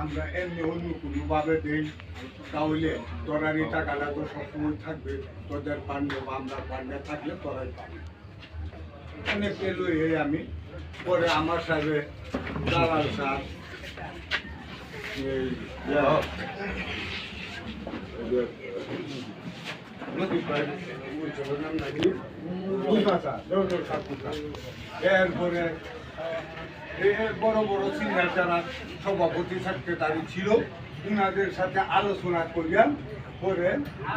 আমরা এমনি অন্য কোনোভাবে দেই তাহলে তোরার এই টাকাটা তো সবসময় থাকবে। তোদের পান্ডে বা আমরা পান্ডে থাকলে তোরাই পাবে। অনেক পেল এই আমি। পরে আমার সাথে দালাল সাহ এরপরে বড় বড় সিনিয়র যারা সভাপতি সেক্রেটারি ছিল, উনাদের সাথে আলোচনা করিয়ান। করে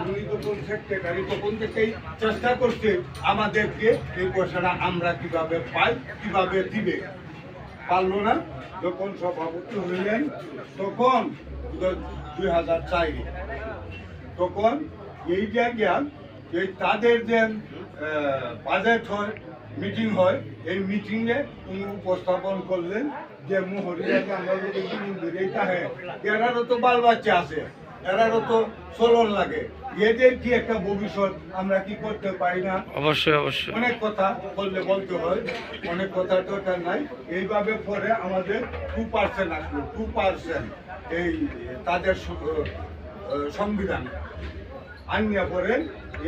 উনি যখন সেক্রেটারি, তখন থেকেই চেষ্টা করছে আমাদেরকে এই পয়সাটা আমরা কীভাবে পাই, কীভাবে দিবে। পারল না। যখন সভাপতি হইলেন, তখন দুই হাজার চারে। তখন এই জায়গায় এই তাদের যে বাজেট হয় মিটিং হয়। এই মিটিংয়ে উনি উপস্থাপন করলেন যে মোহরিয়াকে আমরা যদি এইটা হ্যাঁ এরারও তো বাল বাচ্চা আছে এরারও তো চলন লাগে। এদের কি একটা ভবিষ্যৎ আমরা কি করতে পারি না? অবশ্যই অবশ্যই। অনেক কথা বললে বলতে হয় অনেক কথা তো ওটা নাই। এইভাবে পরে আমাদের টু পার্সেন্ট আসলো টু পার্সেন্ট এই তাদের সংবিধান। আনিয়া পরে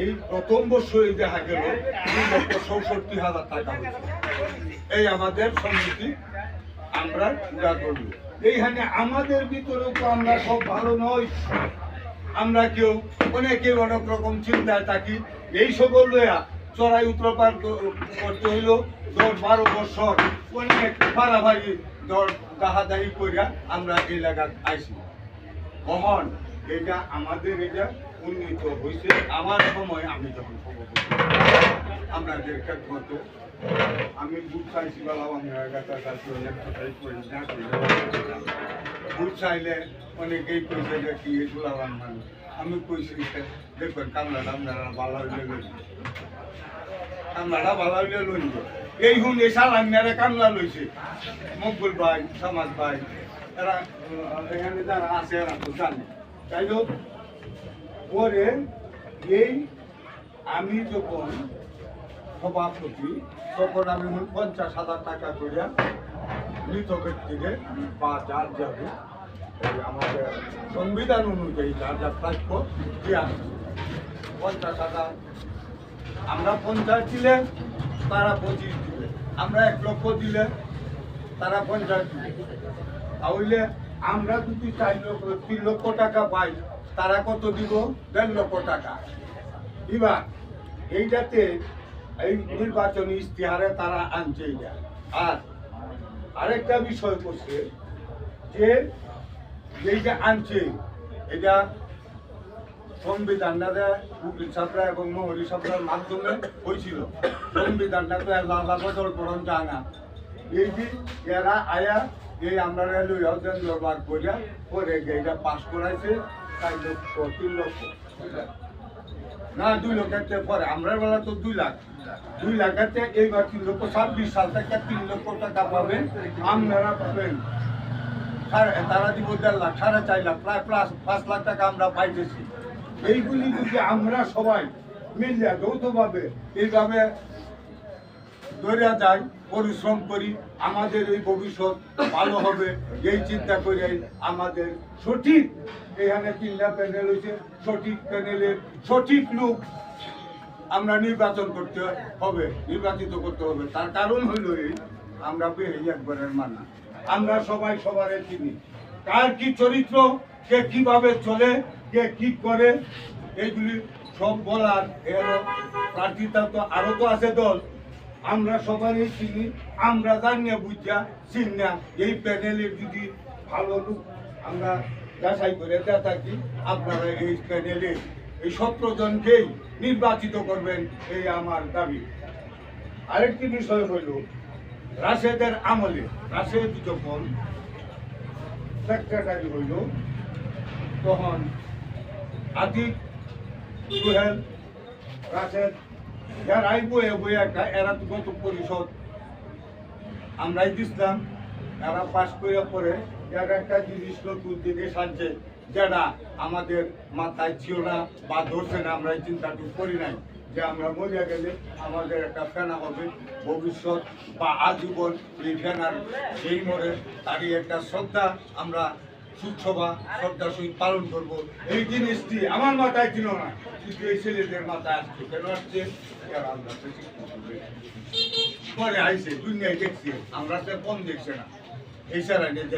এই প্রথম বছর দেখা গেল দুই লক্ষ চৌষট্টি হাজার টাকা এই আমাদের সমিতি আমরা পুরা করব। এইখানে আমাদের ভিতরেও তো আমরা সব ভালো নই। আমরা কেউ অনেকে অনেক রকম চিন্তায় থাকি। এই সকল লইয়া চড়াই উত্তরপার করতে হইল দশ বারো বছর। অনেক ফাড়াফাড়ি দর দাহাদাহি করিয়া আমরা এই এলাকাত আইসি কখন? এটা আমাদের এটা উন্নীত হয়েছে আমার সময় আমি যখন আপনাদের খেদমত, আমি বুট চাইছি বলা না। বুট চাইলে অনেকেই কইছে যে কি এগুলা বানানো আমি কইছি দেখবেন কামলাটা আপনারা ভালো হইলে লইব কামলাটা ভালো হইলে লইব এই হুন এই সাল আপনারা কামলা লইছে। মকবুল ভাই, সমাজ ভাই, এরা, এখানে যারা আছে, এরা তো জানে। তাই হোক পরে এই আমি যখন সভাপতি, তখন আমি পঞ্চাশ হাজার টাকা করিয়া মৃত ব্যক্তিকে বা যার যাবে আমাদের সংবিধান অনুযায়ী যার যার প্রাপ্য পঞ্চাশ হাজার। আমরা পঞ্চাশ দিলে তারা পঁচিশ দিলে, আমরা এক লক্ষ দিলে তারা পঞ্চাশ দিলে। তাহলে আমরা যদি চার লক্ষ, তিন লক্ষ টাকা পাই তারা কত দিব? দেড় লক্ষ টাকা। এবার এইটাতে এই নির্বাচনী ইশতেহারে তারা আনছে এইটা আর আরেকটা বিষয় করছে যে এইটা আনছে, এটা সংবিধানটা উকিল সাহেবরা এবং মহরি সাহেবরার মাধ্যমে হয়েছিল। সংবিধানটা তো আল্লাহ বদল করণ যায় না। এই যে এরা আয়া, এই আমরা লইয়াও দেন ব্যবহার করিয়া পরে এটা পাস করাইছে না, দুই লক্ষের পরে। আমরা বেলা তো দুই লাখ। দুই লাখের এইবার তিন লক্ষ, ছাব্বিশ সাল থেকে তিন লক্ষ টাকা পাবেন। আপনারা পাবেন তারা দিব দেড় লাখ, সাড়ে চার লাখ, প্রায় প্লাস পাঁচ লাখ টাকা আমরা পাইতেছি। এইগুলি যদি আমরা সবাই মিলে যৌথভাবে এইভাবে ধরে যাই, পরিশ্রম করি, আমাদের এই ভবিষ্যৎ ভালো হবে, এই চিন্তা করে আমাদের সঠিক এখানে তিনটা প্যানেল হয়েছে সঠিক প্যানেলের সঠিক লোক আমরা নির্বাচন করতে হবে, নির্বাচিত করতে হবে। তার কারণ হইল এই, আমরা বেহেই একবারের মানা। আমরা সবাই সবারে চিনি। কার কি চরিত্র, কে কীভাবে চলে, কে কি করে, এইগুলি সব বলার এর প্রার্থীতা তো আরও তো আছে দল। আমরা সবারই চিনি, আমরা জানিয়া বুঝা চিনি না এই প্যানেলের যদি ভালো লোক আমরা যাচাই করে থাকি, আপনারা এই প্যানেলে এই সতেরো জনকেই নির্বাচিত করবেন এই আমার দাবি। আরেকটি বিষয় হইল, রাশেদের আমলে, রাশেদ যখন সেক্রেটারি হইল, তখন আদিক সোহেল, রাশেদ যারাই বয়ে বয়ে একটা এরা গত পরিষদ আমরাই দিছিলাম, এরা পাস করে পরে এর একটা জিনিস নতুন জিনিস আনছে যেটা আমাদের মাথায় ছিল না বা ধরছে না, আমরা চিন্তাটুকু করি নাই। যে আমরা মরিয়া গেলে আমাদের একটা ফেনা হবে, ভবিষ্যৎ বা আজীবন এই ফেনার সেই মরে তারই একটা শ্রদ্ধা আমরা সুসভা শ্রদ্ধা সহিত পালন করব। এই জিনিসটি আমার মাথায় ছিল না, কিন্তু এই ছেলেদের মাথায় আসছে কেন আসছে পরে আইসে দুনিয়ায় দেখছে, আমরা তো কম দেখছে না। এই ছাড়া নেতা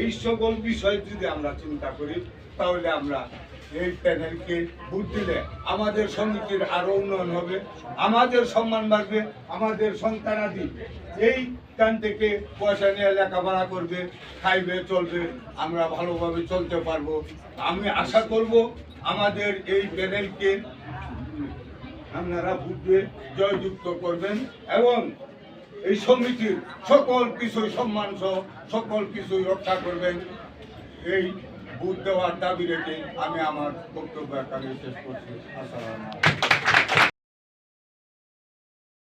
এই সকল বিষয় যদি আমরা চিন্তা করি, তাহলে আমরা এই প্যানেলকে ভোট দিলে আমাদের সমিতির আরও উন্নয়ন হবে, আমাদের সম্মান বাড়বে, আমাদের সন্তানাদি এই টান থেকে পয়সা নিয়ে লেখাপড়া করবে, খাইবে, চলবে, আমরা ভালোভাবে চলতে পারব। আমি আশা করব আমাদের এই প্যানেলকে আপনারা ভোট দিয়ে জয়যুক্ত করবেন এবং এই সমিতির সকল কিছু সম্মান সহ সকল কিছুই রক্ষা করবেন। এই ভোট দেওয়ার দাবি রেখে আমি আমার বক্তব্য এখানে শেষ করছি। আসসালামু